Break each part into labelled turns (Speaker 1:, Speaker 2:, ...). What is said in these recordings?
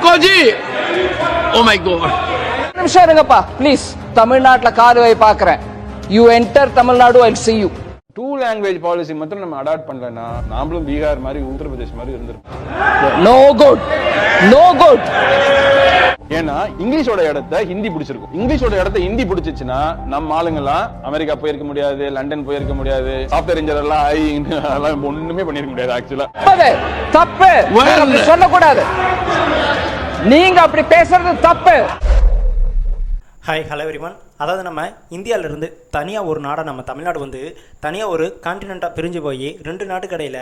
Speaker 1: Koji! Oh my god.
Speaker 2: நிமிஷம் இருங்கப்பா. Please தமிழ்நாட்டுல காலுவை பாக்குறேன் you enter Tamil Nadu I see you.
Speaker 3: Two language policy மட்டும் நம்ம அடாப்ட் பண்ணலன்னா நாமளும் பீகார் மாதிரி உத்தரப்பிரதேஷ் மாதிரி இருந்திருப்போம்.
Speaker 2: நோ குட் நோ குட்
Speaker 3: ஏன்னா இங்கிலீஷோட இடத்த ஹிந்தி பிடிச்சிருக்கும். இங்கிலீஷோட இடத்த ஹிந்தி பிடிச்சிச்சுன்னா நம்ம ஆளுங்கெல்லாம் அமெரிக்கா போயிருக்க முடியாது லண்டன் போயிருக்க முடியாது சாஃப்ட்வேர் இன்ஜினியர் எல்லாம் ஐ அதெல்லாம் ஒண்ணுமே பண்ணிருக்க முடியாது ஆக்சுவலா
Speaker 2: தப்பு. சொல்லக்கூடாது. நீங்க அப்படி பேசுறது தப்பு.
Speaker 4: ஹாய் ஹலோ எவ்ரிவன் அதாவது நம்ம இந்தியாவிலேருந்து தனியாக ஒரு நாடை நம்ம தமிழ்நாடு வந்து தனியாக ஒரு கான்டினெண்ட்டாக பிரிஞ்சு போய் ரெண்டு நாட்டுக்கு இடையில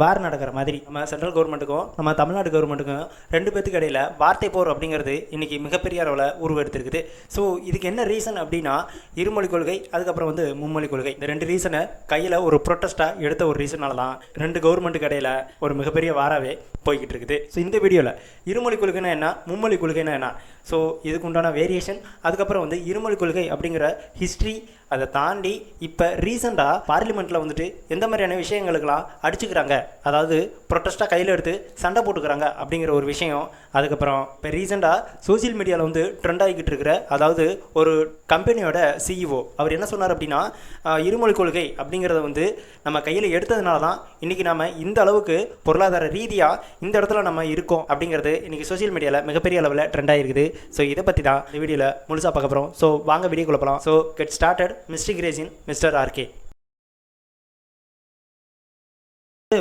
Speaker 4: வார் நடக்கிற மாதிரி. நம்ம சென்ட்ரல் கவர்மெண்ட்டுக்கும் நம்ம தமிழ்நாடு கவர்மெண்ட்டுக்கும் ரெண்டு பேத்துக்கு இடையில வார்த்தை போர் அப்படிங்கிறது இன்றைக்கி மிகப்பெரிய அளவில் உருவெடுத்திருக்குது. ஸோ இதுக்கு என்ன ரீசன் அப்படின்னா இருமொழி கொள்கை அதுக்கப்புறம் வந்து மும்மொழி கொள்கை. இந்த ரெண்டு ரீசனை கையில் ஒரு ப்ரொட்டஸ்ட்டாக எடுத்த ஒரு ரீசனால தான் ரெண்டு கவர்மெண்ட்டுக்கு இடையில ஒரு மிகப்பெரிய வாராகவே போய்கிட்டு இருக்குது ஸோ இந்த வீடியோவில் இருமொழி கொள்கைனா என்ன மும்மொழி கொள்கைனா என்ன? ஸோ இதுக்கு உண்டான வேரியேஷன் அதுக்கப்புறம் வந்து இருமொழி கொள்கை அப்படிங்கிற ஹிஸ்ட்ரி அதை தாண்டி இப்போ ரீசெண்டாக பார்லிமெண்ட்டில் வந்துட்டு எந்த மாதிரியான விஷயங்களுக்கெல்லாம் அடிச்சுக்கிறாங்க? அதாவது ப்ரொட்டஸ்ட்டாக கையில் எடுத்து சண்டை போட்டுக்கிறாங்க அப்படிங்கிற ஒரு விஷயம். அதுக்கப்புறம் இப்போ ரீசெண்டாக சோஷியல் மீடியாவில் வந்து ட்ரெண்ட் ஆகிக்கிட்டு இருக்கிற அதாவது ஒரு கம்பெனியோட சிஇஓ அவர் என்ன சொன்னார் அப்படின்னா இருமொழி கொள்கை அப்படிங்கிறத வந்து நம்ம கையில் எடுத்ததுனால தான் இன்றைக்கி நம்ம இந்த அளவுக்கு பொருளாதார ரீதியாக இந்த இடத்துல நம்ம இருக்கோம் அப்படிங்கிறது இன்றைக்கி சோஷியல் மீடியாவில் மிகப்பெரிய அளவில் ட்ரெண்ட் ஆகிருக்குது. ஸோ இதை பற்றி தான் இந்த வீடியோவில் முழுசாக பார்க்க போகிறோம் ஸோ வாங்க வீடியோ போகலாம் ஸோ கெட் ஸ்டார்டட் மிஸ்டர் கிரேசின் மிஸ்டர் ஆர்கே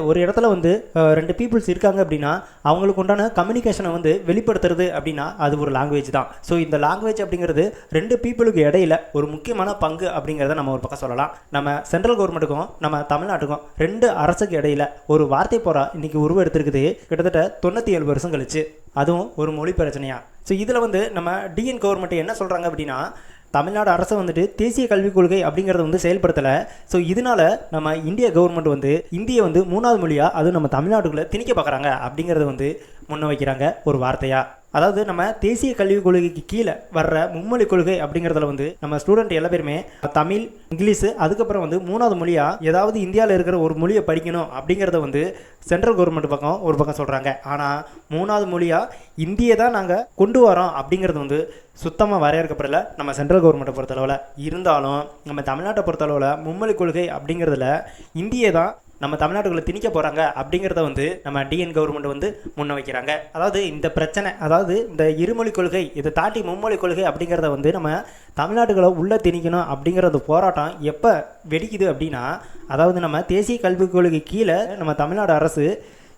Speaker 4: ஒரு இடத்துல வந்து ரெண்டு பீப்புள்ஸ் இருக்காங்க அப்படின்னா அவங்களுக்கு உண்டான கம்யூனிகேஷனை வந்து வெளிப்படுத்துறது அப்படின்னா அது ஒரு லாங்குவேஜ் தான். ஸோ இந்த லாங்குவேஜ் அப்படிங்கிறது ரெண்டு பீப்புளுக்கு இடையில ஒரு முக்கியமான பங்கு அப்படிங்கிறத நம்ம ஒரு பக்கம் சொல்லலாம். நம்ம சென்ட்ரல் கவர்மெண்ட்டுக்கும் நம்ம தமிழ்நாட்டுக்கும் ரெண்டு அரசுக்கு இடையில ஒரு வார்த்தை போரா இன்னைக்கு உருவெடுத்திருக்குது கிட்டத்தட்ட தொண்ணூற்றி ஏழு வருஷம் கழிச்சு. அதுவும் ஒரு மொழி பிரச்சனையா? ஸோ இதில் வந்து நம்ம டிஎன் கவர்மெண்ட் என்ன சொல்கிறாங்க அப்படின்னா தமிழ்நாடு அரசு வந்துட்டு தேசிய கல்விக் கொள்கை அப்படிங்கிறத வந்து செயல்படுத்தலை. ஸோ இதனால நம்ம இந்திய கவர்மெண்ட் வந்து இந்தியை வந்து மூணாவது மொழியாக அதுவும் நம்ம தமிழ்நாட்டுக்குள்ளே திணிக்க பார்க்குறாங்க அப்படிங்கிறத வந்து முன்ன வைக்கிறாங்க ஒரு வார்த்தையாக அதாவது நம்ம தேசிய கல்விக் கொள்கைக்கு கீழே வர்ற மும்மொழி கொள்கை அப்படிங்கிறதுல வந்து நம்ம ஸ்டூடெண்ட் எல்லா பேருமே தமிழ் இங்கிலீஷு அதுக்கப்புறம் வந்து மூணாவது மொழியாக ஏதாவது இந்தியாவில் இருக்கிற ஒரு மொழியை படிக்கணும் அப்படிங்கிறத வந்து சென்ட்ரல் கவர்மெண்ட் பக்கம் ஒரு பக்கம் சொல்கிறாங்க ஆனால் மூணாவது மொழியாக இந்தியை தான் நாங்கள் கொண்டு வரோம் அப்படிங்கிறது வந்து சுத்தமாக வரையறுக்கப்படல நம்ம சென்ட்ரல் கவர்மெண்ட்டை பொறுத்தளவில். இருந்தாலும் நம்ம தமிழ்நாட்டை பொறுத்தளவில் மும்மொழி கொள்கை அப்படிங்கிறதுல இந்தியை தான் நம்ம தமிழ்நாட்டுக்குள்ள திணிக்க போகிறாங்க அப்படிங்கிறத வந்து நம்ம டிஎன் கவர்மெண்ட் வந்து முன்ன வைக்கிறாங்க. அதாவது இந்த பிரச்சனை அதாவது இந்த இருமொழி கொள்கை இதை தாண்டி மும்மொழி கொள்கை அப்படிங்கிறத வந்து நம்ம தமிழ்நாட்டுக்குள்ள உள்ளே திணிக்கணும் அப்படிங்கிறது போராட்டம் எப்போ வெடிக்குது அப்படின்னா அதாவது நம்ம தேசிய கல்விக் கொள்கை கீழே நம்ம தமிழ்நாடு அரசு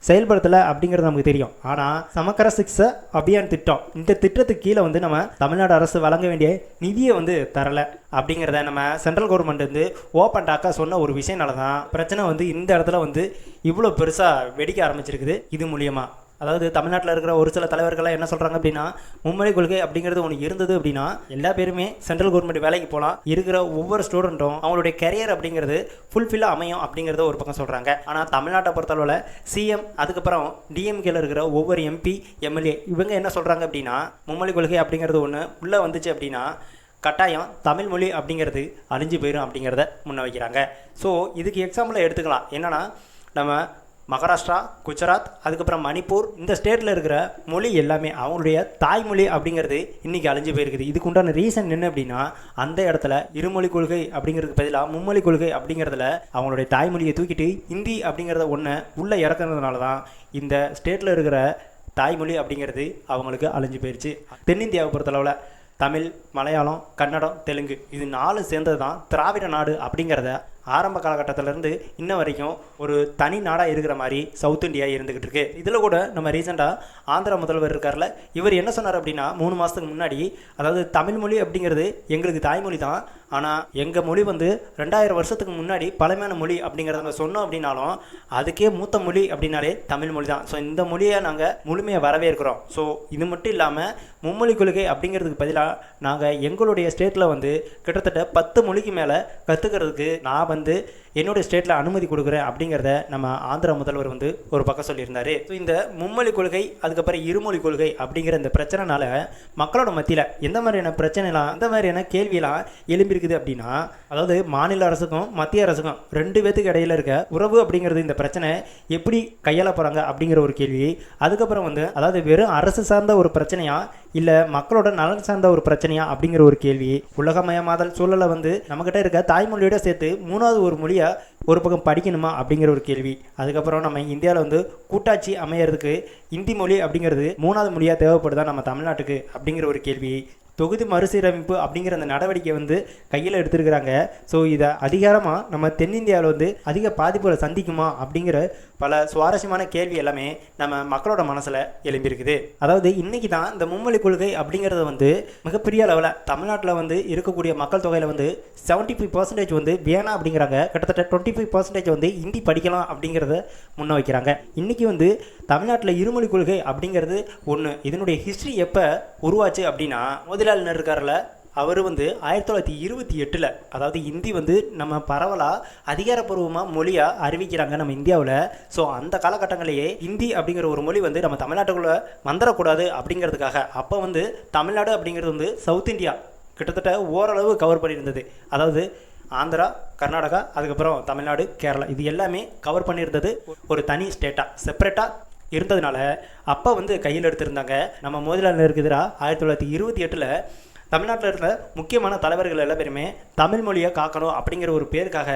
Speaker 4: செயல்படுத்தலை அப்படிங்கிறது நமக்கு தெரியும். ஆனால் சமக்கர சிக்ஸ அபியான் திட்டம் இந்த திட்டத்துக்கு கீழே வந்து நம்ம தமிழ்நாடு அரசு வழங்க வேண்டிய நிதியை வந்து தரலை அப்படிங்கிறத நம்ம சென்ட்ரல் கவர்மெண்ட் வந்து ஓப்பன் டாக்காக சொன்ன ஒரு விஷயனால தான் பிரச்சனை வந்து இந்த இடத்துல வந்து இவ்வளோ பெருசாக வெடிக்க ஆரம்பிச்சிருக்குது. இது மூலியமாக அதாவது தமிழ்நாட்டில் இருக்கிற ஒரு சில தலைவர்கள்லாம் என்ன சொல்கிறாங்க அப்படின்னா மும்மொழி கொள்கை அப்படிங்கிறது ஒன்று இருந்தது அப்படின்னா எல்லா பேருமே சென்ட்ரல் கவர்மெண்ட் வேலைக்கு போகலாம் இருக்கிற ஒவ்வொரு ஸ்டூடெண்ட்டும் அவங்களுடைய கெரியர் அப்படிங்கிறது ஃபுல்ஃபில்லாக அமையும் அப்படிங்கிறத ஒரு பக்கம் சொல்கிறாங்க ஆனால் தமிழ்நாட்டை பொறுத்தளவில் சிஎம் அதுக்கப்புறம் டிஎம்கேல இருக்கிற ஒவ்வொரு எம்பி எம்எல்ஏ இவங்க என்ன சொல்கிறாங்க அப்படின்னா மும்மொழி கொள்கை அப்படிங்கிறது ஒன்று உள்ளே வந்துச்சு அப்படின்னா கட்டாயம் தமிழ் மொழி அப்படிங்கிறது அழிஞ்சு போயிடும் அப்படிங்கிறத முன்ன வைக்கிறாங்க ஸோ இதுக்கு எக்ஸாம்பிளை எடுத்துக்கலாம். என்னன்னா நம்ம மகாராஷ்டிரா குஜராத் அதுக்கப்புறம் மணிப்பூர் இந்த ஸ்டேட்டில் இருக்கிற மொழி எல்லாமே அவங்களுடைய தாய்மொழி அப்படிங்கிறது இன்றைக்கி அழிஞ்சு போயிருக்குது. இதுக்கு உண்டான ரீசன் என்ன அப்படின்னா அந்த இடத்துல இருமொழி கொள்கை அப்படிங்கிறதுக்கு பதிலாக மும்மொழி கொள்கை அப்படிங்கிறதுல அவங்களுடைய தாய்மொழியை தூக்கிட்டு ஹிந்தி அப்படிங்கிறத ஒன்று உள்ளே இறக்குறதுனால தான் இந்த ஸ்டேட்டில் இருக்கிற தாய்மொழி அப்படிங்கிறது அவங்களுக்கு அழிஞ்சு போயிடுச்சு தென்னிந்தியாவை பொறுத்தளவில் தமிழ் மலையாளம் கன்னடம் தெலுங்கு இது நாலு சேர்ந்தது தான் திராவிட நாடு அப்படிங்கிறத ஆரம்ப காலகட்டத்திலேருந்து இன்ன வரைக்கும் ஒரு தனி நாடாக இருக்கிற மாதிரி சவுத் இந்தியா இருந்துக்கிட்டு இருக்கு. இதில் கூட நம்ம ரீசெண்டாக ஆந்திரா முதல்வர் இருக்கார்ல இவர் என்ன சொன்னார் அப்படின்னா மூணு மாதத்துக்கு முன்னாடி அதாவது தமிழ் மொழி அப்படிங்கிறது எங்களுக்கு தாய்மொழி தான் ஆனால் எங்கள் மொழி வந்து ரெண்டாயிரம் வருஷத்துக்கு முன்னாடி பழமையான மொழி அப்படிங்கிறத நம்ம சொன்னோம் அப்படின்னாலும் அதுக்கே மூத்த மொழி அப்படின்னாலே தமிழ் மொழி தான். ஸோ இந்த மொழியை நாங்கள் முழுமையாக வரவேற்கிறோம். ஸோ இது மட்டும் இல்லாமல் மும்மொழி கொள்கை அப்படிங்கிறதுக்கு பதிலாக நாங்கள் எங்களுடைய ஸ்டேட்டில் வந்து கிட்டத்தட்ட பத்து மொழிக்கு மேலே கற்றுக்கிறதுக்கு நான் வந்து என்னுடைய ஸ்டேட்டில் அனுமதி கொடுக்குறேன் அப்படிங்கிறத நம்ம ஆந்திர முதல்வர் வந்து ஒரு பக்கம் சொல்லியிருந்தார். ஸோ இந்த மும்மொழி கொள்கை அதுக்கப்புறம் இருமொழி கொள்கை அப்படிங்கிற இந்த பிரச்சனைனால மக்களோட மத்தியில் எந்த மாதிரியான பிரச்சனைலாம் எந்த மாதிரியான கேள்வியெல்லாம் எழும்பியிருக்குது அப்படின்னா அதாவது மாநில அரசுக்கும் மத்திய அரசுக்கும் ரெண்டு பேத்துக்கு இடையில இருக்க உறவு அப்படிங்கிறது இந்த பிரச்சனை எப்படி கையாள போகிறாங்க அப்படிங்கிற ஒரு கேள்வி. அதுக்கப்புறம் வந்து அதாவது வெறும் அரசு சார்ந்த ஒரு பிரச்சனையாக இல்லை மக்களோட நலன் சார்ந்த ஒரு பிரச்சனையா அப்படிங்கிற ஒரு கேள்வி. உலகமயமாதல் சூழலை வந்து நம்மக்கிட்ட இருக்க தாய்மொழியோட சேர்த்து மூணாவது ஒரு மொழியாக ஒரு பக்கம் படிக்கணுமா அப்படிங்கிற ஒரு கேள்வி. அதுக்கப்புறம் நம்ம இந்தியாவில் வந்து கூட்டாட்சி அமையறதுக்கு இந்தி மொழி அப்படிங்கிறது மூணாவது மொழியாக தேவைப்படுதா நம்ம தமிழ்நாட்டுக்கு அப்படிங்கிற ஒரு கேள்வி. தொகுதி மறுசீரமைப்பு அப்படிங்கிற அந்த நடவடிக்கை வந்து கையில் எடுத்திருக்கிறாங்க. ஸோ இதை அதிகாரமாக நம்ம தென்னிந்தியாவில் வந்து அதிக பாதிப்புகளை சந்திக்குமா அப்படிங்கிற பல சுவாரஸ்யமான கேள்வி எல்லாமே நம்ம மக்களோட மனசில் எழும்பியிருக்குது. அதாவது இன்றைக்கி தான் இந்த மும்மொழி கொள்கை அப்படிங்கிறத வந்து மிகப்பெரிய அளவில் தமிழ்நாட்டில் வந்து இருக்கக்கூடிய மக்கள் தொகையில் வந்து செவன்ட்டி ஃபைவ் பர்சன்டேஜ் வந்து வேணாம் அப்படிங்கிறாங்க. கிட்டத்தட்ட டுவெண்ட்டி ஃபைவ் பர்சன்டேஜ் வந்து ஹிந்தி படிக்கலாம் அப்படிங்கிறத முன்ன வைக்கிறாங்க இன்றைக்கி வந்து தமிழ்நாட்டில் இருமொழி கொள்கை அப்படிங்கிறது ஒன்று இதனுடைய ஹிஸ்ட்ரி எப்போ உருவாச்சு அப்படின்னா முதலாளினர் இருக்கார்ல அவர் வந்து ஆயிரத்தி தொள்ளாயிரத்தி இருபத்தி எட்டில் அதாவது ஹிந்தி வந்து நம்ம பரவலாக அதிகாரப்பூர்வமாக மொழியாக அறிவிக்கிறாங்க நம்ம இந்தியாவில். ஸோ அந்த காலகட்டங்களிலேயே ஹிந்தி அப்படிங்கிற ஒரு மொழி வந்து நம்ம தமிழ்நாட்டுக்குள்ளே வந்துடக்கூடாது அப்படிங்கிறதுக்காக அப்போ வந்து தமிழ்நாடு அப்படிங்கிறது வந்து சவுத் இந்தியா. கிட்டத்தட்ட ஓரளவு கவர் பண்ணியிருந்தது. அதாவது ஆந்திரா கர்நாடகா அதுக்கப்புறம் தமிழ்நாடு கேரளா இது எல்லாமே கவர் பண்ணியிருந்தது ஒரு தனி ஸ்டேட்டாக செப்பரேட்டாக இருந்ததுனால அப்போ வந்து கையில் எடுத்திருந்தாங்க. நம்ம மோதிலாளருக்கு எதிராக ஆயிரத்தி தொள்ளாயிரத்தி இருபத்தி எட்டில் தமிழ்நாட்டில் இருந்த முக்கியமான தலைவர்கள் எல்லா பேருமே தமிழ் மொழியை காக்கணும் அப்படிங்கிற ஒரு பேருக்காக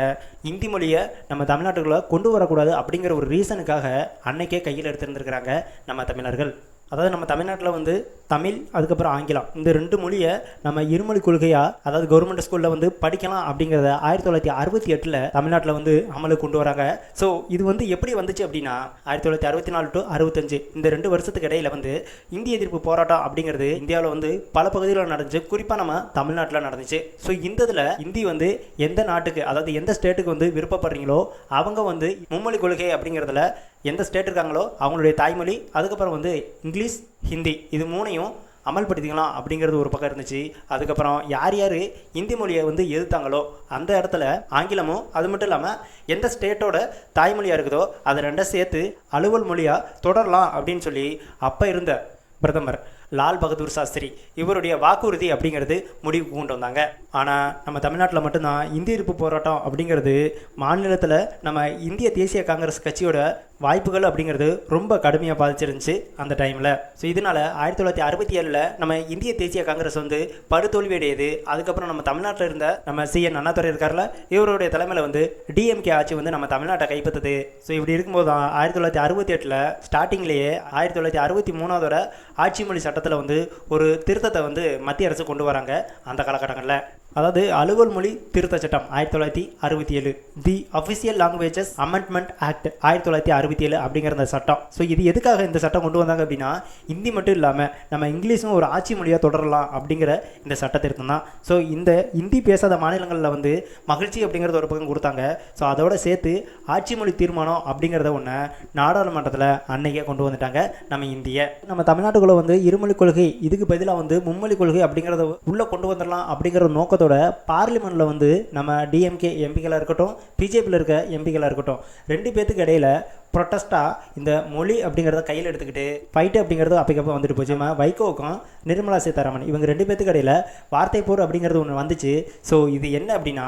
Speaker 4: இந்தி மொழியை நம்ம தமிழ்நாட்டுக்குள்ளே கொண்டு வரக்கூடாது அப்படிங்கிற ஒரு ரீசனுக்காக அன்னைக்கே கையில் எடுத்திருந்திருக்கிறாங்க நம்ம தமிழர்கள். அதாவது நம்ம தமிழ்நாட்டில் வந்து தமிழ் அதுக்கப்புறம் ஆங்கிலம். இந்த ரெண்டு மொழியை நம்ம இருமொழி கொள்கையாக அதாவது கவர்மெண்ட் ஸ்கூலில் வந்து படிக்கலாம் அப்படிங்கிறத ஆயிரத்தி தொள்ளாயிரத்தி அறுபத்தி எட்டில் தமிழ்நாட்டில் வந்து அமலுக்கு கொண்டு வராங்க. ஸோ இது வந்து எப்படி வந்துச்சு அப்படின்னா ஆயிரத்தி தொள்ளாயிரத்தி அறுபத்தி நாலு டு அறுபத்தஞ்சு இந்த ரெண்டு வருஷத்துக்கு இடையில வந்து இந்திய எதிர்ப்பு போராட்டம் அப்படிங்கிறது இந்தியாவில் வந்து பல பகுதிகளில் நடந்துச்சு. குறிப்பாக நம்ம தமிழ்நாட்டில் நடந்துச்சு. ஸோ இந்த இதில் இந்தி வந்து எந்த நாட்டுக்கு அதாவது எந்த ஸ்டேட்டுக்கு வந்து விருப்பப்படுறீங்களோ அவங்க வந்து மும்மொழி கொள்கை அப்படிங்கிறதுல எந்த ஸ்டேட் இருக்காங்களோ அவங்களுடைய தாய்மொழி அதுக்கப்புறம் வந்து இங்கிலீஷ் ஹிந்தி இது மூணையும் அமல்படுத்திக்கலாம் அப்படிங்கிறது ஒரு பக்கம் இருந்துச்சு. அதுக்கப்புறம் யார் யார் இந்தி மொழியை வந்து எதிர்த்தாங்களோ அந்த இடத்துல ஆங்கிலமும் அது மட்டும் இல்லாமல் எந்த ஸ்டேட்டோட தாய்மொழியாக இருக்குதோ அதை ரெண்டை சேர்த்து அலுவல் மொழியாக தொடரலாம் அப்படின்னு சொல்லி அப்போ இருந்த பிரதமர் லால் பகதூர் சாஸ்திரி இவருடைய வாக்குறுதி அப்படிங்கிறது முடிவுக்கு கொண்டு வந்தாங்க. ஆனால் நம்ம தமிழ்நாட்டில் மட்டும்தான் இந்திய இருப்பு போராட்டம் அப்படிங்கிறது மாநிலத்தில் நம்ம இந்திய தேசிய காங்கிரஸ் கட்சியோட வாய்ப்புகள் அப்படிங்கிறது ரொம்ப கடுமையாக பாதிச்சிருந்துச்சு அந்த டைமில் ஸோ இதனால் ஆயிரத்தி தொள்ளாயிரத்தி அறுபத்தி ஏழில் நம்ம இந்திய தேசிய காங்கிரஸ் வந்து படுதோல்வி அடையுது அதுக்கப்புறம் நம்ம தமிழ்நாட்டில் இருந்த நம்ம சிஎன் அண்ணாதுரை இருக்கார்ல இவருடைய தலைமையில் வந்து டிஎம்கே ஆட்சி வந்து நம்ம தமிழ்நாட்டை கைப்பற்றுது. ஸோ இப்படி இருக்கும்போது தான் ஆயிரத்தி தொள்ளாயிரத்தி அறுபத்தி எட்டில் ஸ்டார்டிங்லேயே ஆயிரத்தி தொள்ளாயிரத்தி அறுபத்தி மூணாவதோட ஆட்சி மொழி சட்டத்தில் வந்து ஒரு திருத்தத்தை வந்து மத்திய அரசு கொண்டு வராங்க அந்த காலகட்டங்களில். அதாவது அலுவல் மொழி திருத்த சட்டம் ஆயிரத்தி தொள்ளாயிரத்தி அறுபத்தி ஏழு. The Official Languages Amendment Act ஆயிரத்தி தொள்ளாயிரத்தி அறுபத்தி ஏழு அப்படிங்கிற அந்த சட்டம். ஸோ இது எதுக்காக இந்த சட்டம் கொண்டு வந்தாங்க அப்படின்னா ஹிந்தி மட்டும் இல்லாமல் நம்ம இங்கிலீஷும் ஒரு ஆட்சி மொழியாக தொடரலாம் அப்படிங்கிற இந்த சட்ட தான். ஸோ இந்த ஹிந்தி பேசாத மாநிலங்களில் வந்து மகிழ்ச்சி அப்படிங்கிறத ஒரு பக்கம் கொடுத்தாங்க. ஸோ அதோட சேர்த்து ஆட்சி மொழி தீர்மானம் அப்படிங்கிறத ஒன்று நாடாளுமன்றத்தில் அன்னைக்கே கொண்டு வந்துட்டாங்க நம்ம இந்திய. நம்ம தமிழ்நாட்டுக்குள்ளே வந்து இருமொழி கொள்கை இதுக்கு பதிலாக வந்து மும்மொழி கொள்கை அப்படிங்கிறத உள்ளே கொண்டு வந்துடலாம் அப்படிங்கிற நோக்கத்தோட பார்லிமெண்ட்டில் வந்து நம்ம டிஎம்கே எம்பிகளாக இருக்கட்டும் பிஜேபியில் இருக்க எம்பிக்களாக இருக்கட்டும் ரெண்டு பேர்த்துக்கு இடையில ப்ரொட்டஸ்ட்டாக இந்த மொழி அப்படிங்கிறத கையில் எடுத்துக்கிட்டு ஃபைட்டு அப்படிங்கிறது அப்பக்கப்போ வந்துட்டு போச்சு. நம்ம வைகோவுக்கும் நிர்மலா சீதாராமன் இவங்க ரெண்டு பேத்துக்கு கடையில் வார்த்தை போர் அப்படிங்கிறது ஒன்று வந்துச்சு. ஸோ இது என்ன அப்படின்னா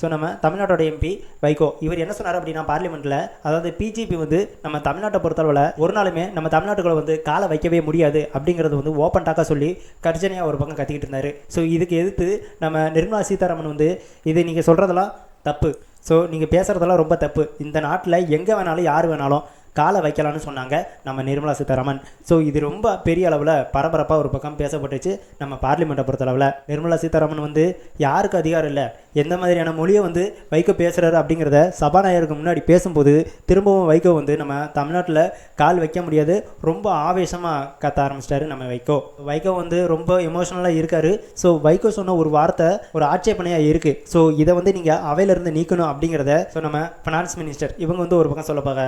Speaker 4: ஸோ நம்ம தமிழ்நாட்டோட எம்பி வைகோ இவர் என்ன சொன்னார் அப்படின்னா பார்லிமெண்ட்டில் அதாவது பிஜிபி வந்து நம்ம தமிழ்நாட்டை பொறுத்தளவில் ஒரு நாளுமே நம்ம தமிழ்நாட்டுக்குள்ள வந்து காலை வைக்கவே முடியாது அப்படிங்கிறது வந்து ஓப்பன் டாக்காக சொல்லி கர்ஜனையாக ஒரு பக்கம் கத்திக்கிட்டு இருந்தார். ஸோ இதுக்கு எதிர்த்து நம்ம நிர்மலா சீதாராமன் வந்து இது நீங்கள் சொல்கிறதெல்லாம் தப்பு. ஸோ நீங்கள் பேசுகிறதெல்லாம் ரொம்ப தப்பு. இந்த நாட்டில் எங்கே வேணாலும் யார் வேணாலும் காலை வைக்கலாம்னு சொன்னாங்க நம்ம நிர்மலா சீதாராமன். ஸோ இது ரொம்ப பெரிய அளவில் பரபரப்பாக ஒரு பக்கம் பேசப்பட்டுச்சு. நம்ம பார்லிமெண்ட்டை பொறுத்தளவில் நிர்மலா சீதாராமன் வந்து யாருக்கு அதிகாரம் இல்லை? எந்த மாதிரியான மொழியை வந்து வைகோ பேசுகிறாரு அப்படிங்கிறத சபாநாயகருக்கு முன்னாடி பேசும்போது திரும்பவும் வைகோ வந்து நம்ம தமிழ்நாட்டில் கால் வைக்க முடியாது. ரொம்ப ஆவேசமாக கத்த ஆரம்பிச்சிட்டாரு நம்ம வைகோ. வைகோ வந்து ரொம்ப எமோஷனலாக இருக்காரு. ஸோ வைகோ சொன்ன ஒரு வார்த்தை ஒரு ஆட்சேபனையாக இருக்குது ஸோ இதை வந்து நீங்கள் அவையிலிருந்து நீக்கணும் அப்படிங்கிறத ஸோ நம்ம ஃபினான்ஸ் மினிஸ்டர் இவங்க வந்து ஒரு பக்கம் சொல்லப்பாங்க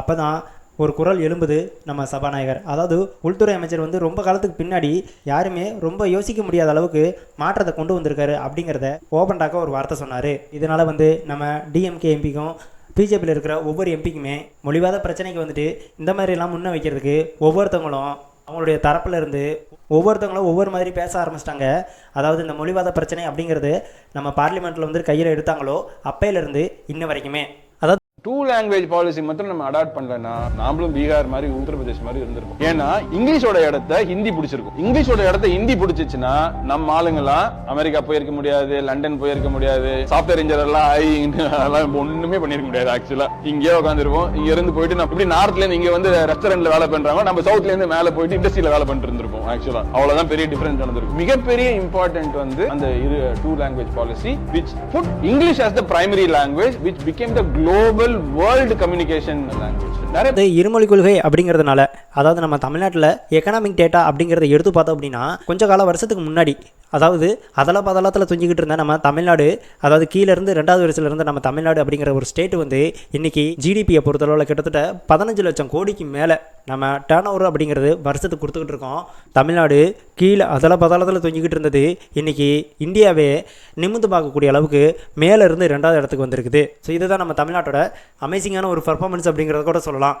Speaker 4: அப்போ தான் ஒரு குரல் எழும்புது நம்ம சபாநாயகர். அதாவது உள்துறை அமைச்சர் வந்து ரொம்ப காலத்துக்கு பின்னாடி யாருமே ரொம்ப யோசிக்க முடியாத அளவுக்கு மாற்றத்தை கொண்டு வந்திருக்காரு அப்படிங்கிறத ஓப்பன் ஒரு வார்த்தை சொன்னார். இதனால் வந்து நம்ம டிஎம்கே எம்பிக்கும் பிஜேபியில் இருக்கிற ஒவ்வொரு எம்பிக்குமே மொழிவாத பிரச்சனைக்கு வந்துட்டு இந்த மாதிரிலாம் முன்ன வைக்கிறதுக்கு ஒவ்வொருத்தவங்களும் அவங்களுடைய தரப்பில் இருந்து ஒவ்வொருத்தவங்களும் ஒவ்வொரு மாதிரி பேச ஆரம்பிச்சிட்டாங்க. அதாவது இந்த மொழிவாத பிரச்சனை அப்படிங்கிறது நம்ம பார்லிமெண்ட்டில் வந்து கையில் எடுத்தாங்களோ அப்பையிலேருந்து இன்ன வரைக்குமே.
Speaker 3: டூ லாங்குவேஜ் பாலிசி மட்டும் நம்ம அடாப்ட் பண்ணலன்னா நாமளும் பீகார் மாதிரி உத்தரப்பிரதேஷ் மாதிரி இருந்திருக்கும் ஏன்னா இங்கிலீஷோட இடத்த ஹிந்தி பிடிச்சிருக்கும். இங்கிலீஷோட இடத்த ஹிந்தி பிடிச்சிச்சுன்னா நம்ம ஆளுங்கெல்லாம் அமெரிக்கா போயிருக்க முடியாது லண்டன் போயிருக்க முடியாது சாஃப்ட்வேர் இன்ஜினியர் எல்லாம் ஐ அதெல்லாம் ஒண்ணுமே பண்ணிருக்க முடியாது ஆக்சுவலா இங்கேயே உட்காந்துருவோம் இங்க இருந்து போயிட்டு நம்ம இப்படி நார்த்ல இருந்து இங்க வந்து ரெஸ்டாரண்ட்ல வேலை பண்றாங்க நம்ம சவுத்ல இருந்து மேல போயிட்டு இண்டஸ்ட்ரியில வேலை பண்ணிட்டு இருந்திருப்போம் ஆக்சுவலா அவ்வளவுதான் பெரிய டிஃபரன்ஸ் நடந்திருக்கும். மிகப்பெரிய இம்பார்ட்டன்ட் வந்து அந்த இரு two language policy which put English as the primary language which became the global real world communication language நிறைய
Speaker 4: இது இருமொழி கொள்கை அப்படிங்கிறதுனால அதாவது நம்ம தமிழ்நாட்டில் எக்கனாமிக் டேட்டா அப்படிங்கிறத எடுத்து பார்த்தோம் அப்படின்னா கொஞ்ச கால வருஷத்துக்கு முன்னாடி அதாவது அதல பதலத்தில் துஞ்சிக்கிட்டு இருந்த நம்ம தமிழ்நாடு அதாவது கீழேருந்து ரெண்டாவது வருஷத்துலேருந்து நம்ம தமிழ்நாடு அப்படிங்கிற ஒரு ஸ்டேட் வந்து இன்றைக்கி ஜிடிபியை பொறுத்தளவில் கிட்டத்தட்ட பதினஞ்சு லட்சம் கோடிக்கு மேலே நம்ம டேர்ன் ஓவர் அப்படிங்கிறது வருஷத்துக்கு கொடுத்துக்கிட்டு இருக்கோம். தமிழ்நாடு கீழே அதல பதாளத்தில் தொங்கிக்கிட்டு இருந்தது. இன்னைக்கு இந்தியாவே நிமிந்து பார்க்கக்கூடிய அளவுக்கு மேலே இருந்து ரெண்டாவது இடத்துக்கு வந்திருக்குது. ஸோ இதுதான் நம்ம தமிழ்நாட்டோட அமேசிங்கான ஒரு பர்ஃபார்மன்ஸ் அப்படிங்கிறத கூட சொல்லலாம்.